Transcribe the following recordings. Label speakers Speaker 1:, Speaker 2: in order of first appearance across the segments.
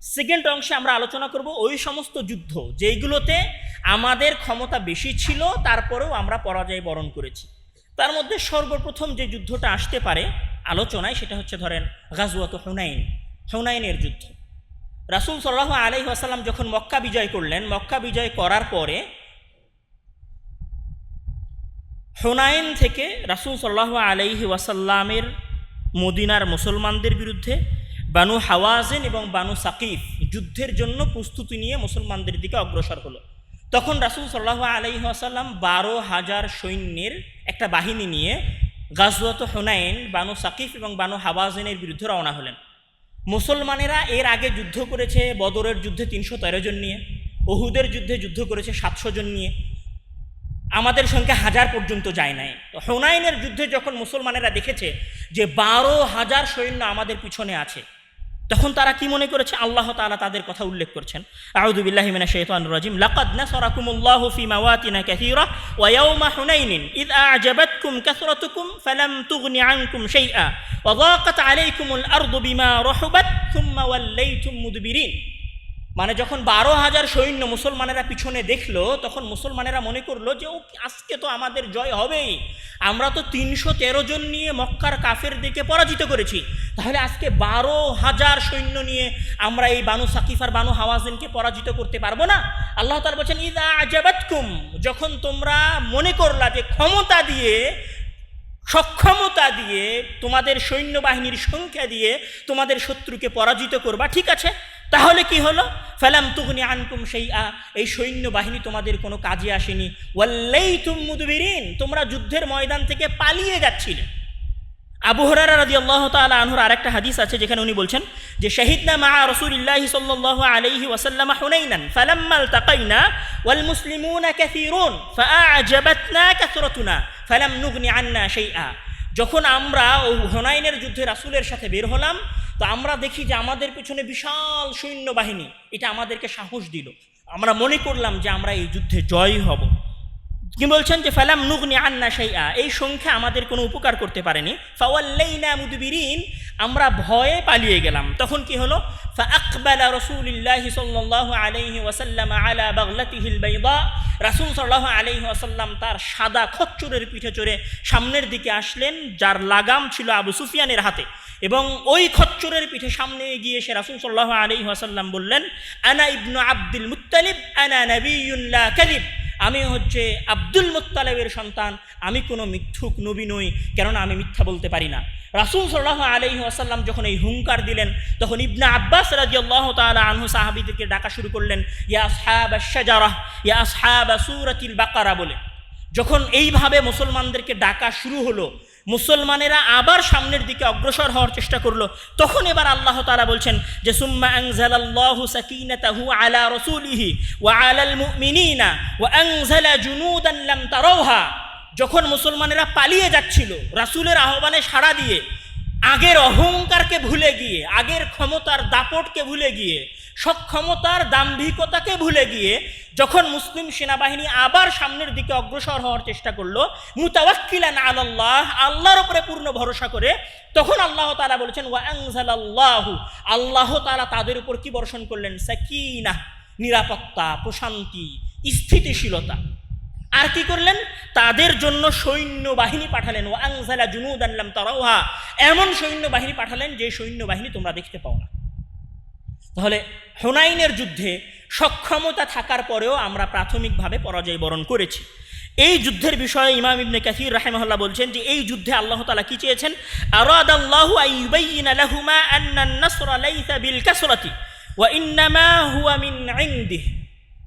Speaker 1: Second অংশে আমরা আলোচনা করব ওই সমস্ত যুদ্ধ, যেইগুলোতে আমাদের ক্ষমতা বেশি ছিল, তারপরেও আমরা পরাজয় বরণ করেছি। তার মধ্যে সর্বপ্রথম যে যুদ্ধটা আসতে পারে আলোচনায়, সেটা হচ্ছে ধরেন গাজুয়াত হুনাইন, হুনাইনের যুদ্ধ। রাসুল সাল্লাহ আলহি আসাল্লাম যখন মক্কা বিজয় করলেন, মক্কা বিজয় করার পরে হোনাইন থেকে রাসুল সাল্লাহ আলাইহি ওয়াসাল্লামের মদিনার মুসলমানদের বিরুদ্ধে বানু হাওয়াজেন এবং বানু সাকিফ যুদ্ধের জন্য প্রস্তুতি নিয়ে মুসলমানদের দিকে অগ্রসর হলো। তখন রাসুল সাল্লাহ আলাইহি ওয়াসাল্লাম বারো হাজার সৈন্যের একটা বাহিনী নিয়ে গাজওয়াত হোনাইন, বানু সাকিফ এবং বানু হাওয়াজেনের বিরুদ্ধে রওনা হলেন। মুসলমানেরা এর আগে যুদ্ধ করেছে বদরের যুদ্ধে তিনশো তেরো জন নিয়ে, ওহুদের যুদ্ধে যুদ্ধ করেছে সাতশো জন নিয়ে। আমাদের সংখ্যা হাজার পর্যন্ত যায় নাই। তো হোনাইনের যুদ্ধে যখন মুসলমানেরা দেখেছে যে বারো হাজার সৈন্য আমাদের পিছনে আছে তখন তারা কি মনে করেছে? আল্লাহ তালা তাদের কথা উল্লেখ করছেন। আউযু বিল্লাহি মিনাশ শাইতানির রাজিম। লাকাদ নাসারাকুমুল্লাহু ফি মাওয়াতিনা কাসীরা ওয়া ইয়াওমা হুনাইনিন ইয আ'জাবাতকুম কাসরাতুকুম ফালাম তুগনি আনকুম শাইআ ওয়া দাকাত আলাইকুমুল আরদু বিমা রাহুবাত থুম্মা ওয়াল্লাইতুম মুদবিরিন। মানে যখন বারো হাজার সৈন্য মুসলমানেরা পিছনে দেখল, তখন মুসলমানেরা মনে করল যে, ও, আজকে তো আমাদের জয় হবেই। আমরা তো তিনশো তেরো জন নিয়ে মক্কার কাফের দিকে পরাজিত করেছি। তাহলে আজকে বারো হাজার সৈন্য নিয়ে আমরা এই বানু সাকিফার, বানু হাওয়াজিনকে পরাজিত করতে পারব না? আল্লাহ তার বলছেন, ইদা আজাবাতকুম। যখন তোমরা মনে করলা যে ক্ষমতা দিয়ে, সক্ষমতা দিয়ে তোমাদের সৈন্যবাহিনীর সংখ্যা দিয়ে তোমাদের শত্রুকে পরাজিত করবা, ঠিক আছে? তাহলে কি হলো? ফেলাম তুগনি আনকুম সেই আ এই সৈন্যবাহিনী তোমাদের কোনো কাজে আসেনি। ওয়াল্লেই তুম মুদবিরিন। তোমরা যুদ্ধের ময়দান থেকে পালিয়ে যাচ্ছিলে। আবু হরারা রাদি আল্লাহ তালা আনহুর আরেকটা হাদিস আছে, যেখানে উনি বলছেন যে, শহীদনা মা রসুলিল্লাহি সাল্লাল্লাহু আলাইহি ওয়াসাল্লাম হুনাইনান ফালাম্মাল তাকাইনা ওয়াল মুসলিমু মুসলিমুনা কাসীরুন, ফাআজাবাতনা কাসরাতুনা, ফালাম নুগনি আন্না শাইআ। যখন আমরা ও হুনাইনের যুদ্ধে রাসূলের সাথে বের হলাম তো আমরা দেখি যে আমাদের পেছনে বিশাল সৈন্যবাহিনী, এটা আমাদেরকে সাহস দিল। আমরা মনে করলাম যে আমরা এই যুদ্ধে জয়ী হব। কি বলছেন যে, ফালাম নুগনি আন্না সেই এই সংখ্যা আমাদের কোনো উপকার করতে পারেনি। ফাওয়াল্লাইনা মুদবিরিন আমরা ভয়ে পালিয়ে গেলাম। তখন কি হলো? ওয়াসাল্লাম তার সাদা খচ্চরের পিঠে চড়ে সামনের দিকে আসলেন, যার লাগাম ছিল আবু সুফিয়ানের হাতে। এবং ওই খচ্চরের পিঠে সামনে গিয়ে সে রাসূল আলাইহি ওয়াসাল্লাম বললেন, আনা ইবনু আব্দুল মুত্তালিব, আনা লা কাযিব। আমি হচ্ছে আব্দুল মোত্তালেবের সন্তান, আমি কোনো মিথ্যুক নবী নই, কেননা আমি মিথ্যা বলতে পারি না। রাসুল সাল্লাহ আলহি আসাল্লাম যখন এই হুঙ্কার দিলেন, তখন ইবনা আব্বাস রাজি আল্লাহ তালা আনহু সাহাবিদেরকে ডাকা শুরু করলেন, ইয়া সাহাব শাহজারাহ ইয়া সাহাব সুরাতিল বাকারা বলে। যখন এইভাবে মুসলমানদেরকে ডাকা শুরু হলো মুসলমানেরা আবার সামনের দিকে অগ্রসর হওয়ার চেষ্টা করল। তখন এবার আল্লাহ তারা বলছেন যে, সুম্মা আলা যখন মুসলমানেরা পালিয়ে যাচ্ছিল, রাসূলের আহ্বানে সাড়া দিয়ে আগের অহংকারকে ভুলে গিয়ে, আগের ক্ষমতার দাপটকে ভুলে গিয়ে সক্ষমতার দাম্ভিকতাকে ভুলে গিয়ে যখন মুসলিম সেনাবাহিনী আবার সামনের দিকে অগ্রসর হওয়ার চেষ্টা করল, মুতাওয়াক্কিলান আল্লাহ আল্লাহর উপরে পূর্ণ ভরসা করে, তখন আল্লাহ তাআলা বলেছেন, ওয়া আনজালাল্লাহু আল্লাহ তাআলা তাদের উপর কি বর্ষণ করলেন? সাকিনা, নিরাপত্তা, প্রশান্তি, স্থিতিশীলতা। আর কি করলেন? তাদের জন্য সৈন্যবাহিনী পাঠালেন। ও আংজালা জুনুদ আনলাম তারাওহা এমন সৈন্যবাহিনী পাঠালেন যে সৈন্যবাহিনী তোমরা দেখতে পাও না। তাহলে হোনাইনের যুদ্ধে সক্ষমতা থাকার পরেও আমরা প্রাথমিকভাবে পরাজয় বরণ করেছি। এই যুদ্ধের বিষয়ে ইমাম ইবনে কাসির রাহেমহল্লা বলছেন যে এই যুদ্ধে আল্লাহ তাআলা কি চেয়েছেন? ওয়া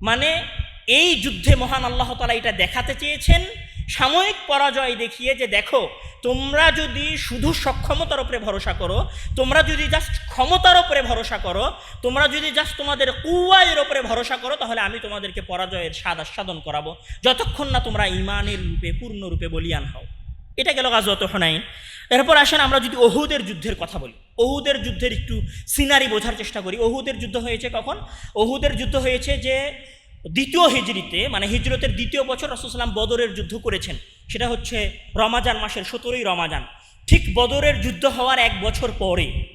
Speaker 1: মানে এই যুদ্ধে মহান আল্লাহ তালা এটা দেখাতে চেয়েছেন। সাময়িক পরাজয় দেখিয়ে যে দেখো, তোমরা যদি শুধু সক্ষমতার উপরে ভরসা করো, তোমরা যদি জাস্ট ক্ষমতার উপরে ভরসা করো, তোমরা যদি জাস্ট তোমাদের কুয়ায়ের উপরে ভরসা করো, তাহলে আমি তোমাদেরকে পরাজয়ের স্বাদ আস্বাদন করাবো। যতক্ষণ না তোমরা ইমানের রূপে, পূর্ণরূপে বলিয়ান হও। এটা গেল গাজওয়াত হোনাইন। এরপর আসেন আমরা যদি অহুদের যুদ্ধের কথা বলি। অহুদের যুদ্ধের একটু সিনারি বোঝার চেষ্টা করি। অহুদের যুদ্ধ হয়েছে কখন? অহুদের যুদ্ধ হয়েছে যে দ্বিতীয় হিজড়িতে মানে হিজরতের দ্বিতীয় বছর রসুলাম বদরের যুদ্ধ করেছেন, সেটা হচ্ছে রমাজান মাসের সতেরোই রমাজান। ঠিক বদরের যুদ্ধ হওয়ার এক বছর পরে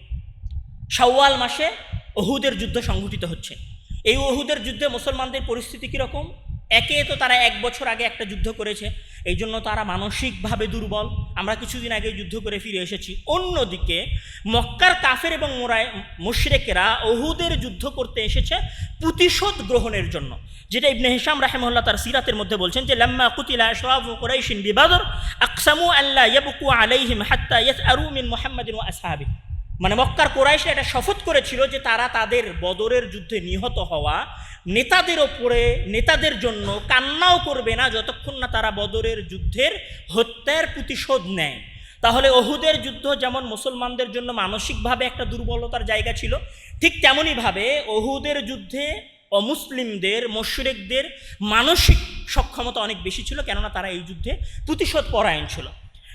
Speaker 1: সাওয়াল মাসে অহুদের যুদ্ধ সংঘটিত হচ্ছে। এই অহুদের যুদ্ধে মুসলমানদের পরিস্থিতি কীরকম? একে তো তারা এক বছর আগে একটা যুদ্ধ করেছে এই জন্য তারা মানসিকভাবে দুর্বল। আমরা কিছুদিন আগে যুদ্ধ করে ফিরে এসেছি। অন্যদিকে, মক্কার কাফের এবং মোরায় মুশরেকেরা অহুদের যুদ্ধ করতে এসেছে প্রতিশোধ গ্রহণের জন্য। যেটা ইবনে হিসাম রাহেমহল্লা তার সিরাতের মধ্যে বলছেন যে, লাম্মা কুতিলা আশরাফ কুরাইশিন বিবাদর আকসামু আল্লাহ ইয়াবকু আলাইহিম হাত্তা ইয়াসআরু মিন মুহাম্মাদিন ওয়া আসহাবিহি। মানে মক্কার কোরাইশরা এটা শপথ করেছিল যে তারা তাদের বদরের যুদ্ধে নিহত হওয়া নেতাদের ওপরে, নেতাদের জন্য কান্নাও করবে না যতক্ষণ না তারা বদরের যুদ্ধের হত্যার প্রতিশোধ নেয়। তাহলে অহুদের যুদ্ধ যেমন মুসলমানদের জন্য মানসিকভাবে একটা দুর্বলতার জায়গা ছিল, ঠিক তেমনইভাবে অহুদের যুদ্ধে অমুসলিমদের, মশরেকদের মানসিক সক্ষমতা অনেক বেশি ছিল, কেননা তারা এই যুদ্ধে প্রতিশোধ পরায়ণ ছিল।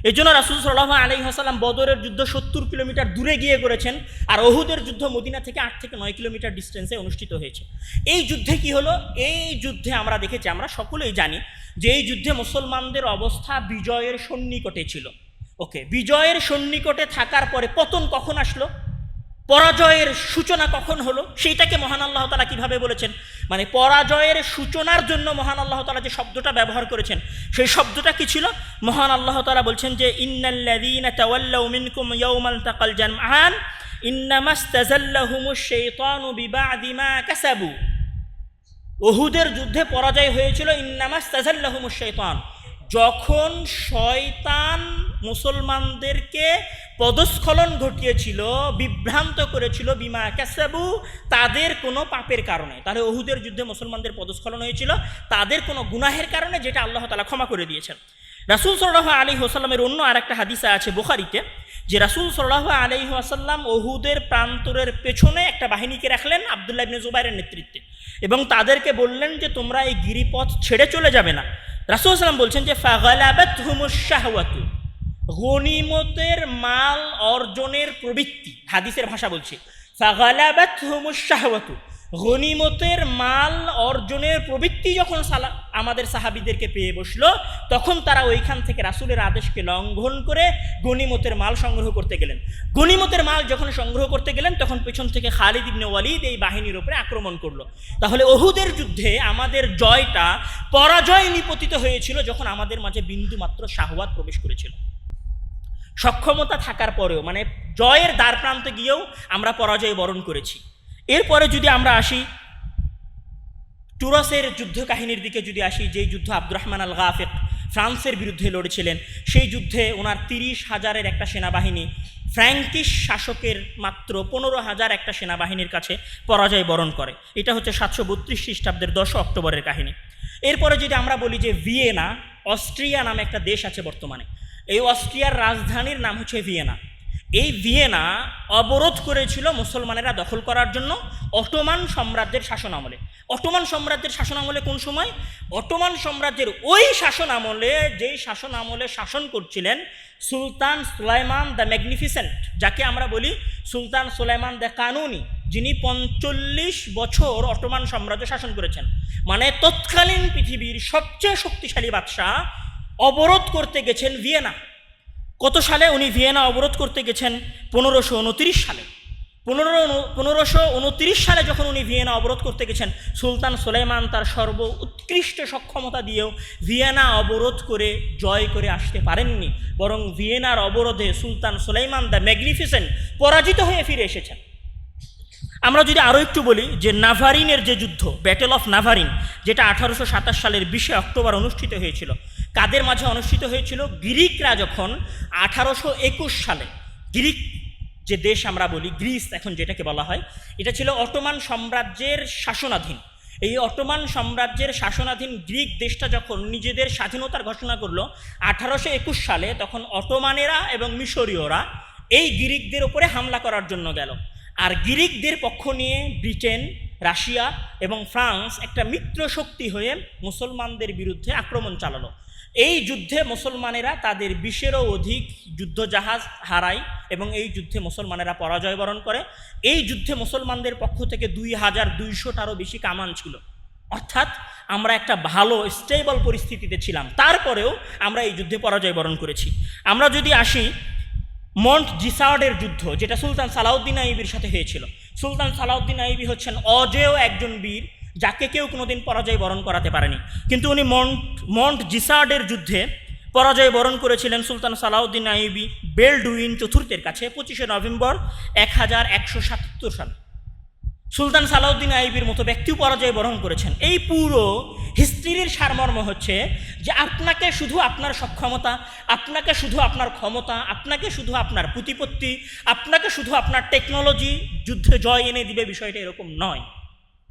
Speaker 1: এই জন্য রাসুল সাল্লাহ আলী হাসালাম বদরের যুদ্ধ সত্তর কিলোমিটার দূরে গিয়ে করেছেন আর অহুদের যুদ্ধ মদিনা থেকে আট থেকে নয় কিলোমিটার ডিস্টেন্সে অনুষ্ঠিত হয়েছে। এই যুদ্ধে কি হলো? এই যুদ্ধে আমরা দেখেছি, আমরা সকলেই জানি যে এই যুদ্ধে মুসলমানদের অবস্থা বিজয়ের সন্নিকটে ছিল। ওকে, বিজয়ের সন্নিকটে থাকার পরে পতন কখন আসলো? পরাজয়ের সূচনা কখন হলো? সেইটাকে মহান আল্লাহ তালা কীভাবে বলেছেন? মানে পরাজয়ের সূচনার জন্য মহান আল্লাহ তালা যে শব্দটা ব্যবহার করেছেন, সেই শব্দটা কি ছিল? মহান আল্লাহ তালা বলছেন যে কাসাবু। ওহুদের যুদ্ধে পরাজয় হয়েছিল ইন্নামাস্তাযাল্লাহুমুশ শাইতান। যখন শয়তান মুসলমানদেরকে পদস্খলন ঘটিয়েছিল, বিভ্রান্ত করেছিল, বিমা ক্যাসাবু তাদের কোনো পাপের কারণে। তাহলে অহুদের যুদ্ধে মুসলমানদের পদস্খলন হয়েছিল, তাদের কোনো গুনাহের কারণে যেটা আল্লাহ তালা ক্ষমা করে দিয়েছেন। রাসুল সাল্লাহ আলী হোসাল্লামের অন্য আর একটা হাদিসা আছে বোখারিতে, যে রাসুল সাল্লাহ আলী আসাল্লাম ওহুদের প্রান্তরের পেছনে একটা বাহিনীকে রাখলেন আবদুল্লাহ ইবনে জুবাইরের নেতৃত্বে এবং তাদেরকে বললেন যে, তোমরা এই গিরিপথ ছেড়ে চলে যাবে না। রাসুল সাল্লাম বলছেন যে ফাগালাবাত হুমুশাহওয়াতু গনিমতের মাল অর্জনের প্রবৃত্তি, হাদিসের ভাষা বলছে। গনিমতের মাল অর্জনের প্রবৃত্তি যখন সালা, আমাদের সাহাবিদেরকে পেয়ে বসল, তখন তারা ওইখান থেকে রাসুলের আদেশকে লঙ্ঘন করে গনিমতের মাল সংগ্রহ করতে গেলেন। গনিমতের মাল যখন সংগ্রহ করতে গেলেন, তখন পেছন থেকে খালিদ ইবনে ওয়ালিদ এই বাহিনীর উপরে আক্রমণ করল। তাহলে অহুদের যুদ্ধে আমাদের জয়টা পরাজয় নিপতিত হয়েছিল যখন আমাদের মাঝে বিন্দু মাত্র শাহওয়াত প্রবেশ করেছিল। সক্ষমতা থাকার পরেও মানে জয়ের দ্বার প্রান্তে গিয়েও আমরা পরাজয় বরণ করেছি। এরপরে যদি আমরা আসি টুরসের যুদ্ধ কাহিনীর দিকে যদি আসি, যেই যুদ্ধ আব্দুর রহমান আল গাফেক ফ্রান্সের বিরুদ্ধে লড়েছিলেন, সেই যুদ্ধে ওনার তিরিশ হাজারের একটা সেনাবাহিনী, ফ্র্যাঙ্কিশ শাসকের মাত্র পনেরো হাজার একটা সেনাবাহিনীর কাছে পরাজয় বরণ করে। এটা হচ্ছে সাতশো বত্রিশ খ্রিস্টাব্দের দশ অক্টোবরের কাহিনী। এরপরে যদি আমরা বলি যে ভিয়েনা, অস্ট্রিয়া নামে একটা দেশ আছে বর্তমানে এই অস্ট্রিয়ার রাজধানীর নাম হচ্ছে ভিয়েনা। এই ভিয়েনা অবরোধ করেছিল মুসলমানেরা দখল করার জন্য অটোমান সাম্রাজ্যের শাসন আমলে অটোমান সাম্রাজ্যের শাসন আমলে কোন সময়? অটোমান সাম্রাজ্যের ওই শাসন আমলে যেই শাসন আমলে শাসন করছিলেন সুলতান সুলাইমান দ্য ম্যাগনিফিসেন্ট, যাকে আমরা বলি সুলতান সুলাইমান দ্য কানুনি, যিনি পঞ্চল্লিশ বছর অটোমান সাম্রাজ্য শাসন করেছেন। মানে তৎকালীন পৃথিবীর সবচেয়ে শক্তিশালী বাদশাহ অবরোধ করতে গেছেন ভিয়েনা। কত সালে উনি ভিয়েনা অবরোধ করতে গেছেন? পনেরোশো উনতিরিশ সালে। পনেরো পনেরোশো উনতিরিশ সালে যখন উনি ভিয়েনা অবরোধ করতে গেছেন, সুলতান সোলাইমান তার সর্ব উৎকৃষ্ট সক্ষমতা দিয়েও ভিয়েনা অবরোধ করে জয় করে আসতে পারেননি। বরং ভিয়েনার অবরোধে সুলতান সোলাইমান দ্য ম্যাগনিফিসেন্ট পরাজিত হয়ে ফিরে এসেছেন। আমরা যদি আরও একটু বলি যে নাভারিনের যে যুদ্ধ ব্যাটেল অফ নাভারিন যেটা আঠারোশো সাতাশ সালের বিশে অক্টোবর অনুষ্ঠিত হয়েছিল কাদের মাঝে অনুষ্ঠিত হয়েছিল? গ্রিকরা যখন আঠারোশো একুশ সালে, গ্রিক যে দেশ আমরা বলি, গ্রিস এখন যেটাকে বলা হয়, এটা ছিল অটোমান সাম্রাজ্যের শাসনাধীন। এই অটোমান সাম্রাজ্যের শাসনাধীন গ্রিক দেশটা যখন নিজেদের স্বাধীনতার ঘোষণা করল, আঠারোশো একুশ সালে তখন অটোমানেরা এবং মিশরীয়রা এই গ্রিকদের উপরে হামলা করার জন্য গেল। আর গ্রিকদের পক্ষ নিয়ে ব্রিটেন, রাশিয়া এবং ফ্রান্স একটা মিত্র শক্তি হয়ে মুসলমানদের বিরুদ্ধে আক্রমণ চালালো। এই যুদ্ধে মুসলমানেরা তাদের বিশেরও অধিক যুদ্ধজাহাজ হারায় এবং এই যুদ্ধে মুসলমানেরা পরাজয় বরণ করে। এই যুদ্ধে মুসলমানদের পক্ষ থেকে দুই হাজার দুইশোটারও বেশি কামান ছিল। অর্থাৎ আমরা একটা ভালো স্টেবল পরিস্থিতিতে ছিলাম। তারপরেও আমরা এই যুদ্ধে পরাজয় বরণ করেছি। আমরা যদি আসি, মন্ট জিসার্ডের যুদ্ধ, যেটা সুলতান সালাউদ্দিন আইবির সাথে হয়েছিল। সুলতান সালাউদ্দিন আইবি হচ্ছেন অজেয় একজন বীর। যাকে কেউ কোনোদিন পরাজয় বরণ করাতে পারেনি। কিন্তু উনি মন্ট মন্ট জিসার্ডের যুদ্ধে পরাজয় বরণ করেছিলেন সুলতান সালাউদ্দিন আইবি বেলডুইন চতুর্থের কাছে, পঁচিশে নভেম্বর এক হাজার একশো সাতাত্তর সাল। সুলতান সালাউদ্দিন আইবির মতো ব্যক্তিও পরাজয় বরণ করেছেন। এই পুরো হিস্ট্রির সারমর্ম হচ্ছে যে আপনাকে শুধু আপনার সক্ষমতা, আপনাকে শুধু আপনার ক্ষমতা, আপনাকে শুধু আপনার প্রতিপত্তি, আপনাকে শুধু আপনার টেকনোলজি যুদ্ধে জয় এনে দিবে বিষয়টা এরকম নয়।